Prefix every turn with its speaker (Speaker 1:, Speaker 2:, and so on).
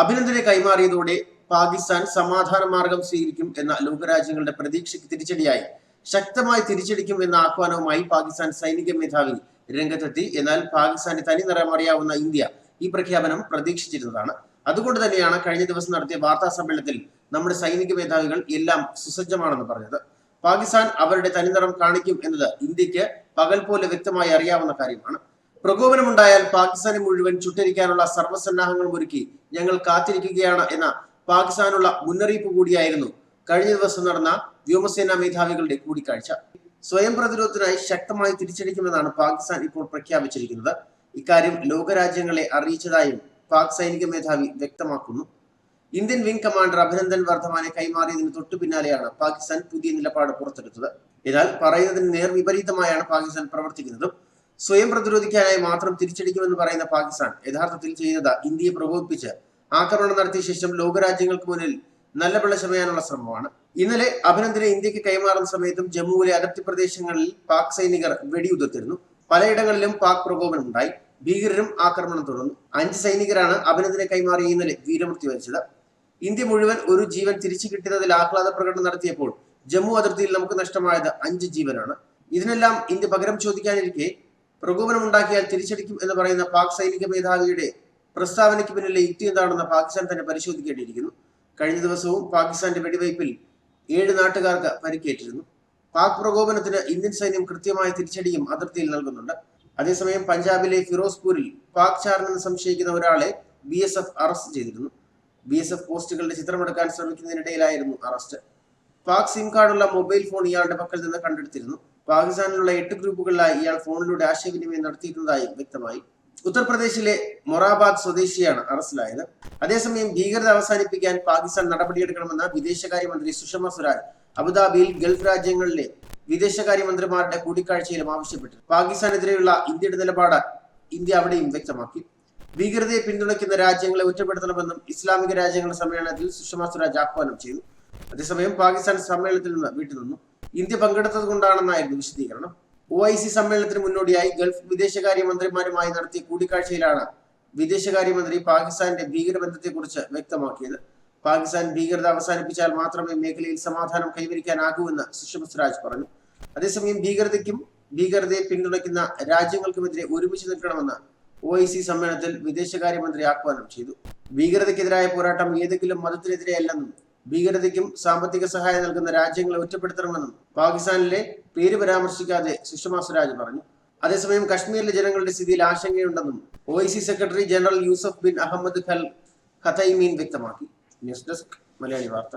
Speaker 1: അഭിനന്ദനെ കൈമാറിയതോടെ പാകിസ്ഥാൻ സമാധാന മാർഗം സ്വീകരിക്കും എന്ന ലോകരാജ്യങ്ങളുടെ പ്രതീക്ഷയ്ക്ക് തിരിച്ചടിയായി. ശക്തമായി തിരിച്ചടിക്കും എന്ന ആഹ്വാനവുമായി പാകിസ്ഥാൻ സൈനിക മേധാവി രംഗത്തെത്തി. എന്നാൽ പാകിസ്ഥാന്റെ തനി നിറമറിയാവുന്ന ഇന്ത്യ ഈ പ്രഖ്യാപനം പ്രതീക്ഷിച്ചിരുന്നതാണ്. അതുകൊണ്ട് തന്നെയാണ് കഴിഞ്ഞ ദിവസം നടത്തിയ വാർത്താ സമ്മേളനത്തിൽ നമ്മുടെ സൈനിക മേധാവികൾ എല്ലാം സുസജ്ജമാണെന്ന് പറഞ്ഞത്. പാകിസ്ഥാൻ അവരുടെ തനിനിറം കാണിക്കും എന്നത് ഇന്ത്യയ്ക്ക് പകൽ പോലെ വ്യക്തമായി അറിയാവുന്ന കാര്യമാണ്. പ്രകോപനമുണ്ടായാൽ പാകിസ്ഥാനെ മുഴുവൻ ചുട്ടരിക്കാനുള്ള സർവസന്നാഹങ്ങളും ഒരുക്കി ഞങ്ങൾ കാത്തിരിക്കുകയാണ് എന്ന പാകിസ്ഥാനുള്ള മുന്നറിയിപ്പ് കൂടിയായിരുന്നു കഴിഞ്ഞ ദിവസം നടന്ന വ്യോമസേനാ മേധാവികളുടെ കൂടിക്കാഴ്ച. സ്വയം പ്രതിരോധത്തിനായി ശക്തമായി തിരിച്ചടിക്കുമെന്നാണ് പാകിസ്ഥാൻ ഇപ്പോൾ പ്രഖ്യാപിച്ചിരിക്കുന്നത്. ഇക്കാര്യം ലോകരാജ്യങ്ങളെ അറിയിച്ചതായും പാക് സൈനിക മേധാവി വ്യക്തമാക്കുന്നു. ഇന്ത്യൻ വിംഗ് കമാൻഡർ അഭിനന്ദൻ വർദ്ധമാനെ കൈമാറിയതിന് തൊട്ടു പിന്നാലെയാണ് പാകിസ്ഥാൻ പുതിയ നിലപാട് പുറത്തെടുത്തത്. എന്നാൽ പറയുന്നതിന് നേർ വിപരീതമായാണ് പാകിസ്ഥാൻ പ്രവർത്തിക്കുന്നതും. സ്വയം പ്രതിരോധിക്കാനായി മാത്രം തിരിച്ചടിക്കുമെന്ന് പറയുന്ന പാകിസ്ഥാൻ യഥാർത്ഥത്തിൽ ചെയ്യുന്നത് ഇന്ത്യയെ പ്രകോപിപ്പിച്ച് ആക്രമണം നടത്തിയ ശേഷം ലോകരാജ്യങ്ങൾക്ക് മുന്നിൽ നല്ല പിള്ള ചമയാനുള്ള ശ്രമമാണ്. ഇന്നലെ അഭിനന്ദനെ ഇന്ത്യയ്ക്ക് കൈമാറുന്ന സമയത്തും ജമ്മുവിലെ അതിർത്തി പ്രദേശങ്ങളിൽ പാക് സൈനികർ വെടിയുതിർത്തിരുന്നു. പലയിടങ്ങളിലും പാക് പ്രകോപനം ഉണ്ടായി. ഭീകരരും ആക്രമണം തുടർന്നു. അഞ്ച് സൈനികരാണ് അഭിനന്ദനെ കൈമാറി ഇന്നലെ വീരമൃത്യു വരിച്ചത്. ഇന്ത്യ മുഴുവൻ ഒരു ജീവൻ തിരിച്ചു കിട്ടിയതിൽ ആഹ്ലാദ പ്രകടനം നടത്തിയപ്പോൾ ജമ്മു അതിർത്തിയിൽ നമുക്ക് നഷ്ടമായത് അഞ്ച് ജീവനാണ്. ഇതിനെല്ലാം ഇന്ത്യ പകരം ചോദിക്കാനിരിക്കെ പ്രകോപനമുണ്ടാക്കിയാൽ തിരിച്ചടിക്കും എന്ന് പറയുന്ന പാക് സൈനിക മേധാവിയുടെ പ്രസ്താവനയ്ക്ക് പിന്നിലെ യുക്തി എന്താണെന്ന് പാകിസ്ഥാൻ തന്നെ പരിശോധിക്കേണ്ടിയിരിക്കുന്നു. കഴിഞ്ഞ ദിവസവും പാകിസ്ഥാന്റെ വെടിവയ്പിൽ ഏഴ് നാട്ടുകാർക്ക് പരിക്കേറ്റിരുന്നു. പാക് പ്രകോപനത്തിന് ഇന്ത്യൻ സൈന്യം കൃത്യമായ തിരിച്ചടിയും അതിർത്തിയിൽ നൽകുന്നുണ്ട്. അതേസമയം പഞ്ചാബിലെ ഫിറോസ്പൂരിൽ പാക് ചാരനെന്ന് സംശയിക്കുന്ന ഒരാളെ ബി എസ് എഫ് അറസ്റ്റ് ചെയ്തിരുന്നു. ബി എസ് എഫ് പോസ്റ്റുകളുടെ ചിത്രമെടുക്കാൻ ശ്രമിക്കുന്നതിനിടയിലായിരുന്നു അറസ്റ്റ്. പാക് സിം കാർഡുള്ള മൊബൈൽ ഫോൺ ഇയാളുടെ പക്കൽ നിന്ന് കണ്ടെടുത്തിരുന്നു. പാകിസ്ഥാനിലുള്ള എട്ട് ഗ്രൂപ്പുകളിലായി ഇയാൾ ഫോണിലൂടെ ആശയവിനിമയം നടത്തിയിരുന്നതായി വ്യക്തമായി. ഉത്തർപ്രദേശിലെ മൊറാബാദ് സ്വദേശിയാണ് അറസ്റ്റിലായത്. അതേസമയം ഭീകരത അവസാനിപ്പിക്കാൻ പാകിസ്ഥാൻ നടപടിയെടുക്കണമെന്ന് വിദേശകാര്യമന്ത്രി സുഷമ സ്വരാജ് അബുദാബിയിൽ ഗൾഫ് രാജ്യങ്ങളിലെ വിദേശകാര്യമന്ത്രിമാരുടെ കൂടിക്കാഴ്ചയിലും ആവശ്യപ്പെട്ടു. പാകിസ്ഥാനെതിരെയുള്ള ഇന്ത്യയുടെ നിലപാട് ഇന്ത്യ അവിടെയും വ്യക്തമാക്കി. ഭീകരതയെ പിന്തുണയ്ക്കുന്ന രാജ്യങ്ങളെ ഒറ്റപ്പെടുത്തണമെന്നും ഇസ്ലാമിക രാജ്യങ്ങളുടെ സമ്മേളനത്തിൽ സുഷമ സ്വരാജ് ആഹ്വാനം ചെയ്തു. അതേസമയം പാകിസ്ഥാൻ സമ്മേളനത്തിൽ നിന്ന് വിട്ടുനിന്നു. ഇന്ത്യ പങ്കെടുത്തത് കൊണ്ടാണെന്നായിരുന്നു വിശദീകരണം. ഒ ഐ സി സമ്മേളനത്തിന് മുന്നോടിയായി ഗൾഫ് വിദേശകാര്യമന്ത്രിമാരുമായി നടത്തിയ കൂടിക്കാഴ്ചയിലാണ് വിദേശകാര്യമന്ത്രി പാകിസ്ഥാന്റെ ഭീകരബന്ധത്തെക്കുറിച്ച് വ്യക്തമാക്കിയത്. പാകിസ്ഥാൻ ഭീകരത അവസാനിപ്പിച്ചാൽ മാത്രമേ മേഖലയിൽ സമാധാനം കൈവരിക്കാനാകൂവെന്ന് സുഷമ സ്വരാജ് പറഞ്ഞു. അതേസമയം ഭീകരതയ്ക്കും ഭീകരതയെ പിന്തുണയ്ക്കുന്ന രാജ്യങ്ങൾക്കുമെതിരെ ഒരുമിച്ച് നിൽക്കണമെന്ന് ഒ ഐ സി സമ്മേളനത്തിൽ വിദേശകാര്യമന്ത്രി ആഹ്വാനം ചെയ്തു. ഭീകരതയ്ക്കെതിരായ പോരാട്ടം ഏതെങ്കിലും മതത്തിനെതിരെയല്ലെന്നും ഭീകരതയ്ക്കും സാമ്പത്തിക സഹായം നൽകുന്ന രാജ്യങ്ങളെ ഒറ്റപ്പെടുത്തണമെന്നും പാകിസ്ഥാനിലെ പേര് പരാമർശിക്കാതെ സുഷമ സ്വരാജ് പറഞ്ഞു. അതേസമയം കശ്മീരിലെ ജനങ്ങളുടെ സ്ഥിതിയിൽ ആശങ്കയുണ്ടെന്നും O secretary general Yousef bin Ahmed ഖൽ ഖത്തൈമീൻ വ്യക്തമാക്കി. ന്യൂസ് ഡെസ്ക് മലയാളി വാർത്ത.